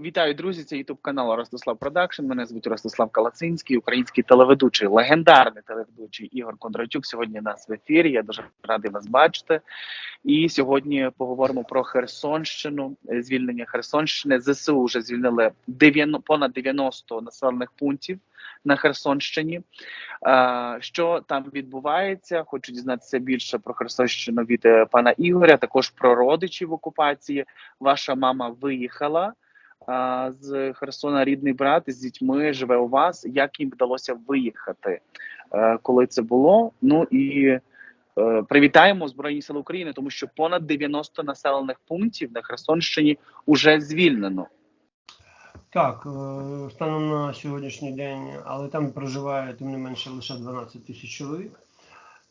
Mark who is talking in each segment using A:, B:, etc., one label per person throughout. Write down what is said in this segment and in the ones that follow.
A: Вітаю, друзі! Це Ютуб канал Ростислав Продакшн. Мене звуть Ростислав Калацинський, український телеведучий, легендарний телеведучий Ігор Кондратюк. Сьогодні нас в ефірі. Я дуже радий вас бачити. І сьогодні поговоримо про Херсонщину, звільнення Херсонщини. ЗСУ вже звільнили 90, понад 90 населених пунктів на Херсонщині. Що там відбувається? Хочу дізнатися більше про Херсонщину від е, пана Ігоря. Також про родичів в окупації. Ваша мама виїхала а, з Херсона, рідний брат з дітьми живе у вас. Як їм вдалося виїхати, е, коли це було? Ну і е, привітаємо Збройні Сили України, тому що понад 90 населених пунктів на Херсонщині вже звільнено.
B: Так, е, станом на сьогоднішній день, але там проживає тим не менше лише 12 тисяч чоловік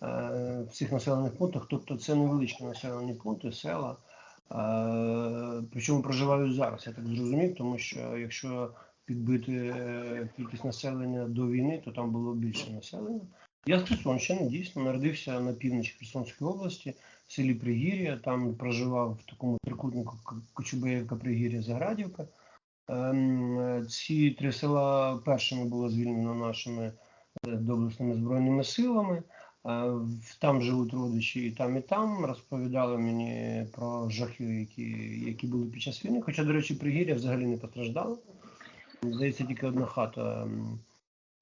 B: в цих населених пунктах. Тобто це невеличкі населені пункти, села. Е, Причому проживають зараз, я так зрозумів, тому що якщо підбити е, кількість населення до війни, то там було більше населення. Я з Херсонщини дійсно народився на півночі Херсонської області, в селі Пригір'я. Там проживав в такому трикутнику Кочубеївка, Пригір'я, Заградівка. Ем, Ці три села першими було звільнено нашими е, доблесними збройними силами. Е, Там живуть родичі і там, і там. Розповідали мені про жахи, які, які були під час війни. Хоча, до речі, Пригір'я взагалі не постраждало. Здається, тільки одна хата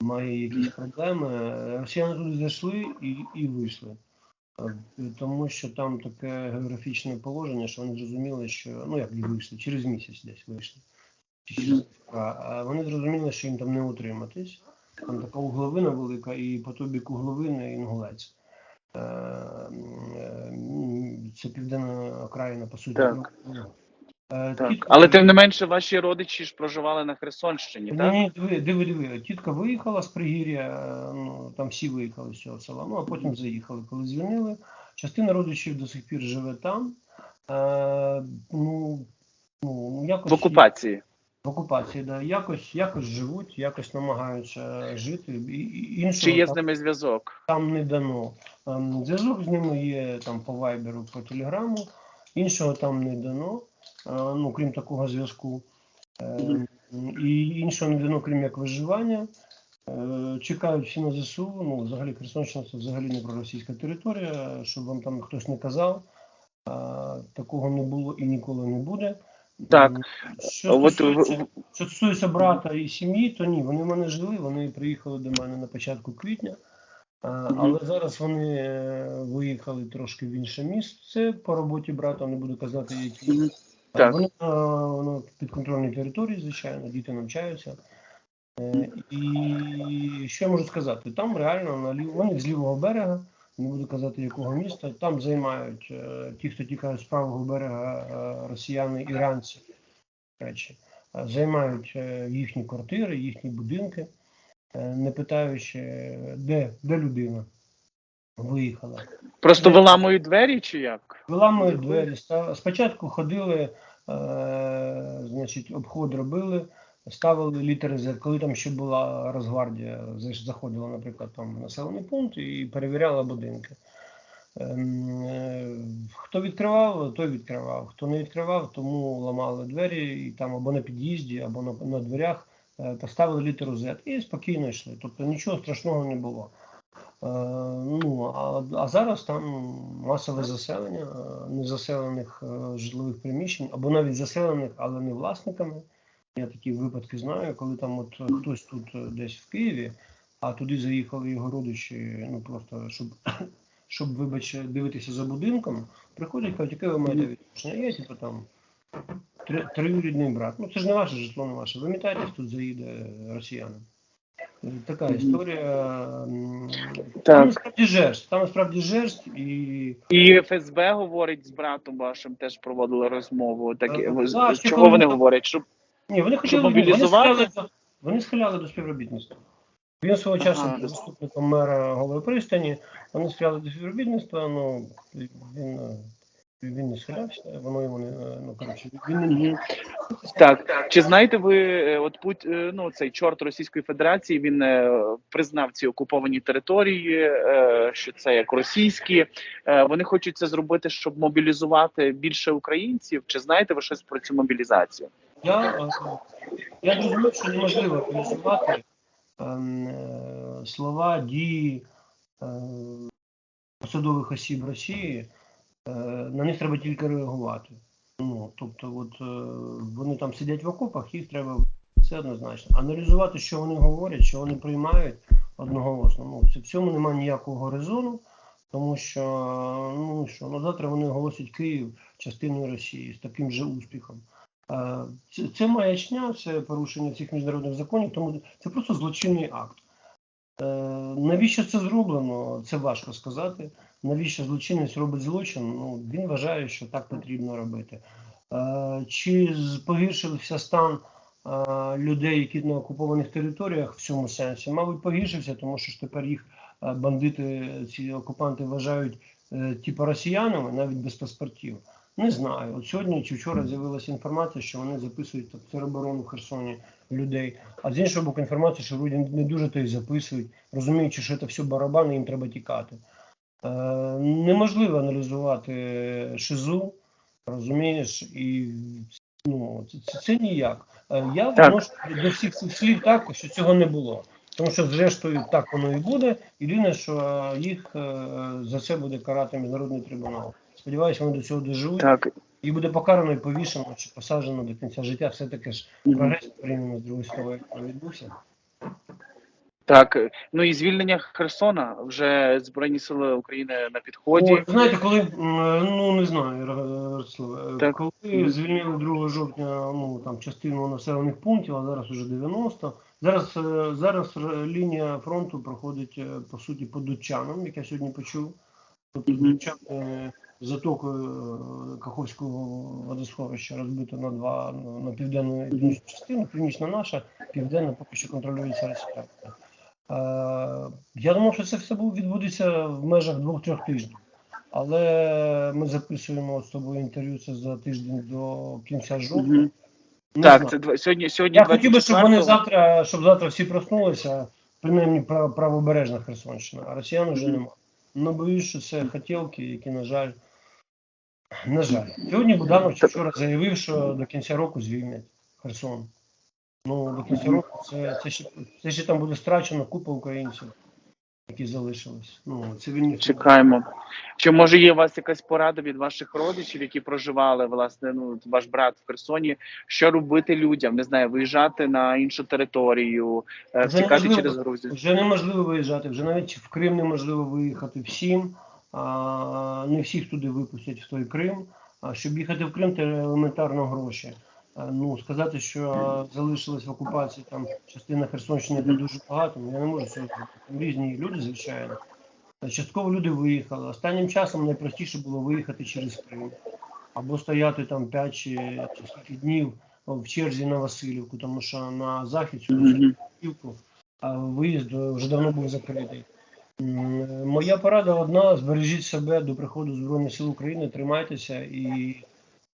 B: має якісь проблеми. Росіяни туди зайшли і, і вийшли. Е, Тому що там таке географічне положення, що вони зрозуміли, що ну як і вийшли, через місяць десь вийшли. Вони зрозуміли, що їм там не утриматись. Там така угловина велика, і по той бік угловини інгулець. Е, Це південна окраїна, по суті.
A: Так.
B: Ну, е,
A: Так, але тим не менше, ваші родичі ж проживали на Херсонщині,
B: ні,
A: так?
B: ні, диви, диви, диви. Тітка виїхала з Пригір'я, ну там всі виїхали з цього села, ну а потім заїхали, коли звільнили. Частина родичів до сих пір живе там. Е, ну, ну, якось
A: В окупації.
B: В окупації, да, якось, якось живуть, якось намагаються жити. І, і іншого
A: Чи є з ними зв'язок?
B: там не дано. Ем, Зв'язок з ними є там по вайберу, по телеграму, іншого там не дано, е, ну крім такого зв'язку. Ем, І іншого не дано, крім як виживання. Е, Чекають всі на ЗСУ. Ну, взагалі Херсонщина це взагалі не проросійська територія, щоб вам там хтось не казав. Такого не було і ніколи не буде.
A: Так.
B: Що
A: От
B: стосується, що стосується брата і сім'ї, то ні, вони в мене жили, вони приїхали до мене на початку квітня. А, Але зараз вони е, виїхали трошки в інше місце по роботі брата, не буду казати, які.
A: Так.
B: Вони е, на підконтрольній території, звичайно, діти навчаються. Е, І що я можу сказати? Там реально на лів... вони з лівого берега, не буду казати якого міста, там займають е, ті, хто тікають з правого берега е, росіяни, іранці, речі, е, займають їхні квартири, їхні будинки, не питаючи, де, де людина виїхала.
A: Просто виламують двері, чи як?
B: Виламують двері. Спочатку ходили, е, значить, обход робили, ставили літери Z. Коли там ще була Росгвардія, заходила, наприклад, там в населений пункт і перевіряла будинки. Ем, е, Хто відкривав, той відкривав. Хто не відкривав, тому ламали двері і там або на під'їзді, або на, на дверях е, поставили літеру Z і спокійно йшли. Тобто нічого страшного не було. Е, Ну, а, а зараз там масове заселення е, незаселених е, житлових приміщень, або навіть заселених, але не власниками. Я такі випадки знаю, коли там от хтось тут е, десь в Києві, а туди заїхали його родичі, ну просто щоб, щоб вибач, дивитися за будинком, приходять, кажуть, яке ви маєте відношення? Я типу там троюрідний брат. Ну це ж не ваше житло, не ваше. Вимітайтесь, тут заїде росіянин. Е, Така історія.
A: Так.
B: Там насправді жерсть. Там насправді жерсть і
A: І ФСБ говорить з братом вашим, теж проводили розмову. Так,
B: Е,
A: ви-
B: да, ще
A: чого вони говорять? Щоб
B: ні, вони хотіли вони
A: мобілізувати?
B: схиляли до- Вони схиляли до співробітництва. Він свого
A: Ага,
B: часу був заступником мера Голої пристані. Вони схиляли до співробітництва. Ну він, е, він не схилявся, воно йому не е, ну коротше. Він.
A: Так, чи знаєте ви, е, от путь, ну цей чорт Російської Федерації він признав ці окуповані території, що це як російські. Вони хочуть це зробити, щоб мобілізувати більше українців. Чи знаєте ви щось про цю мобілізацію?
B: Я, е, я зрозумів, що неможливо реалізувати ем, е, слова, дії е, посадових осіб Росії, на них треба тільки реагувати. Ну, тобто, от, вони там сидять в окопах, їх треба це однозначно. Аналізувати, що вони говорять, що вони приймають одноголосно. Ну, в цьому немає ніякого резону, тому що, ну, що ну, завтра вони оголосять Київ частиною Росії з таким же успіхом. Це, маячня, це порушення всіх міжнародних законів, тому це просто злочинний акт. Е, Навіщо це зроблено? Це важко сказати. Навіщо злочинець робить злочин? Ну, він вважає, що так потрібно робити. Е, Чи погіршився стан е, людей, які на окупованих територіях в цьому сенсі? Мабуть, погіршився, тому що ж тепер їх бандити, ці окупанти вважають типу росіянами, навіть без паспортів. Не знаю. От сьогодні чи вчора з'явилася інформація, що вони записують там, тероборону в Херсоні людей. А з іншого боку, інформація, що люди не дуже то й записують, розуміючи, що це все барабани, їм треба тікати. Е, неможливо аналізувати шизу, розумієш, і ну, це, це, це ніяк. Е, я
A: Так.
B: відношу до всіх цих слів так, що цього не було. Тому що, зрештою, так воно і буде. Єдине, що їх е, за це буде карати міжнародний трибунал. Сподіваюся, вони до цього доживуть
A: Так,
B: і буде покарано і повішено чи посаджено до кінця життя. Все таки ж прогрес порівняно з другою світовою не відбувся.
A: так. Ну і звільнення Херсона вже збройні сили України на підході.
B: Ой, знаєте, коли ну не знаю, Ро-
A: Так.
B: коли звільнили 2 жовтня ну там частину населених пунктів, а зараз уже 90. Зараз е, зараз е, лінія фронту проходить е, по суті по Дучанам, як я сьогодні почув. Тобто
A: Мгм.
B: Дучан е, затокою е, Каховського водосховища розбито на два на- південну і північну частину. Північна наша, південна поки що контролюється Росіянами. Е, Я думав, що це все відбудеться в межах двох-трьох тижнів. Але ми записуємо з тобою інтерв'ю це за тиждень до кінця жовтня.
A: Мгм.
B: Не
A: Так,
B: знаю.
A: це два- сьогодні. Сьогодні
B: Я хотів би, щоб вони завтра, щоб завтра всі проснулися, принаймні прав- правобережна Херсонщина, а росіян вже
A: Мгм.
B: немає. Ну, боюсь, що це хотілки, які, на жаль, на жаль. Сьогодні Буданов вчора заявив, що до кінця року звільнять Херсон. Ну, до кінця року це, це, ще, це ще там буде страчено купа українців, які залишились. Ну, людей.
A: Чекаємо. Чи може є у вас якась порада від ваших родичів, які проживали власне? Ну ваш брат в Херсоні? Що робити людям? Не знаю, виїжджати на іншу територію, е, втікати через Грузію.
B: Вже неможливо виїжджати, вже навіть в Крим неможливо виїхати всім. Не всіх туди випустять в той Крим. А щоб їхати в Крим, треба елементарно гроші. Ну, сказати, що залишилась в окупації там частина Херсонщини де дуже багато, ну, я не можу. Там різні люди, звичайно. Частково люди виїхали. Останнім часом найпростіше було виїхати через Крим. Або стояти там 5 чи, чи скільки днів в черзі на Васильівку, тому що на захід. Київку, а виїзд вже давно був закритий. Моя порада одна: збережіть себе до приходу Збройних сил України, тримайтеся і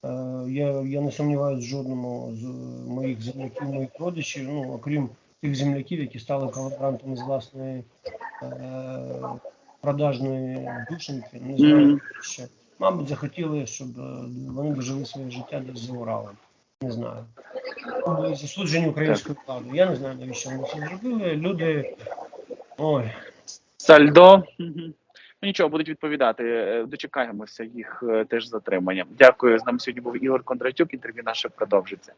B: е, я, я не сумніваюся в жодному з моїх земляків, моїх родичів, ну окрім тих земляків, які стали колаборантами з власної е, продажної душеньки. Не знаю, що. Мабуть, захотіли, щоб е, вони дожили своє життя десь за Уралом. Не знаю. Засуджені українською владою. Я не знаю, навіщо вони це зробили. Люди. Ой,
A: Сальдо. Ну нічого, будуть відповідати. Е, Дочекаємося їх е, теж затримання. Дякую. З нами сьогодні був Ігор Кондратюк. Інтерв'ю наше продовжиться.